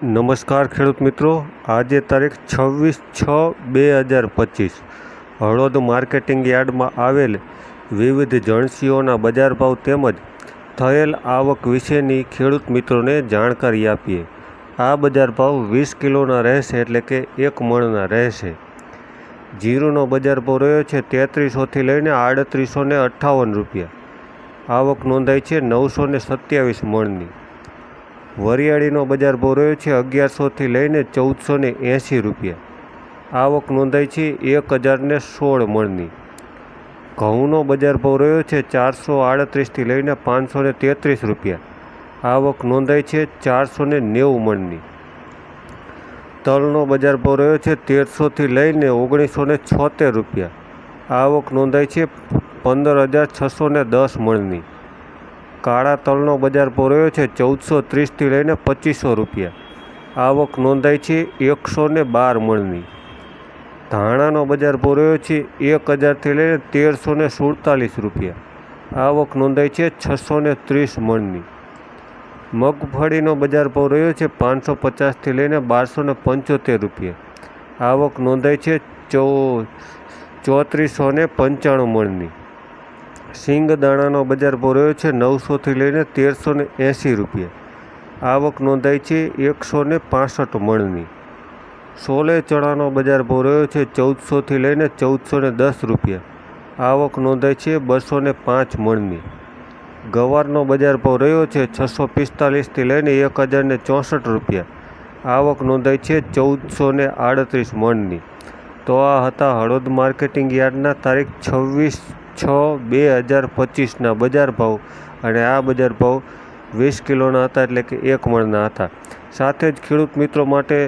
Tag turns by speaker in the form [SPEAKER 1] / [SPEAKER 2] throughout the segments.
[SPEAKER 1] નમસ્કાર ખેડૂત મિત્રો. આજે તારીખ છવ્વીસ છ બે હજાર પચીસ. હળવદ માર્કેટિંગ યાર્ડમાં આવેલ વિવિધ જણસીઓના બજાર ભાવ તેમજ થયેલ આવક વિશેની ખેડૂત મિત્રોને જાણકારી આપીએ. આ બજાર ભાવ વીસ કિલોના રહેશે એટલે કે એક મણના રહેશે. જીરુનો બજાર ભાવ રહ્યો છે તેત્રીસોથી લઈને આડત્રીસો ને અઠ્ઠાવન રૂપિયા. આવક નોંધાઈ છે નવસો ને સત્યાવીસ મણની. વરિયાળીનો બજાર ભાવ રહ્યો છે અગિયારસોથી લઈને ચૌદસો ને એંસી રૂપિયા. આવક નોંધાઈ છે એક હજારને સોળ મણની. ઘઉંનો બજાર ભાવ રહ્યો છે ચારસો આડત્રીસથી લઈને પાંચસો ને તેત્રીસ રૂપિયા. આવક નોંધાઈ છે ચારસો ને નેવું મણની. તલનો બજાર ભાવ રહ્યો છે તેરસોથી લઈને ઓગણીસો ને છોતેર રૂપિયા. આવક નોંધાઈ છે પંદર હજાર છસો ને દસ મણની. કાળા તલનો બજાર ભાવ છે ચૌદસો ત્રીસથી લઈને પચીસો રૂપિયા. આવક નોંધાઈ છે એકસો ને બાર મણની. ધાણાનો બજાર ભાવ છે એક હજારથી લઈને તેરસો ને સુડતાલીસ રૂપિયા. આવક નોંધાઈ છે છસો ને ત્રીસ મણની. મગફળીનો બજાર ભાવ છે પાંચસો પચાસથી લઈને બારસો ને પંચોતેર રૂપિયા. આવક નોંધાઈ છે ચૌ, ચોત્રીસો ને પંચાણું મણની. સિંગ દાણાનો બજાર ભાવ રહ્યો છે નવસોથી લઈને તેરસો ને એંસી રૂપિયા. આવક નોંધાઈ છે એકસો ને પાસઠ મણની. સોલે ચણાનો બજાર ભાવ રહ્યો છે ચૌદસોથી લઈને ચૌદસો ને દસ રૂપિયા. આવક નોંધાઈ છે બસો ને પાંચ મણની. ગવારનો બજાર ભાવ રહ્યો છે છસો પિસ્તાલીસથી લઈને એક હજાર ને ચોસઠ રૂપિયા. આવક નોંધાઈ છે ચૌદસો ને આડત્રીસ મણની. તો આ હતા હળદ માર્કેટિંગ યાર્ડના તારીખ છવ્વીસ છ બે હજાર પચીસના બજાર ભાવ અને આ બજાર ભાવ વીસ કિલોના હતા એટલે કે એક મણના હતા. સાથે જ ખેડૂત મિત્રો માટે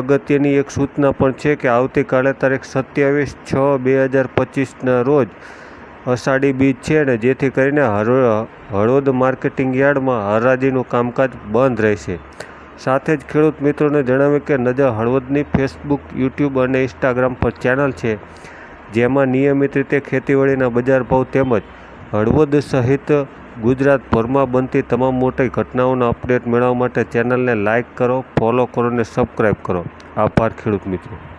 [SPEAKER 1] અગત્યની એક સૂચના પણ છે કે આવતીકાલે તારીખ સત્યાવીસ છ બે હજાર પચીસના રોજ અષાઢી બીજ છે ને જેથી કરીને હર હળવદ માર્કેટિંગ યાર્ડમાં હરાજીનું કામકાજ બંધ રહેશે. સાથે જ ખેડૂત મિત્રોને જણાવ્યું કે નજર હળવદની ફેસબુક, યુટ્યુબ અને ઇન્સ્ટાગ્રામ પર ચેનલ છે. જેમાં નિયમિત રીતે ખેતીવાડીના બજાર ભાવ તેમજ હળવદ સહિત ગુજરાતભરમાં બનતી તમામ મોટી ઘટનાઓના અપડેટ મેળવવા માટે ચેનલને લાઇક કરો, ફોલો કરો અને સબસ્ક્રાઈબ કરો. આભાર ખેડૂત મિત્રો.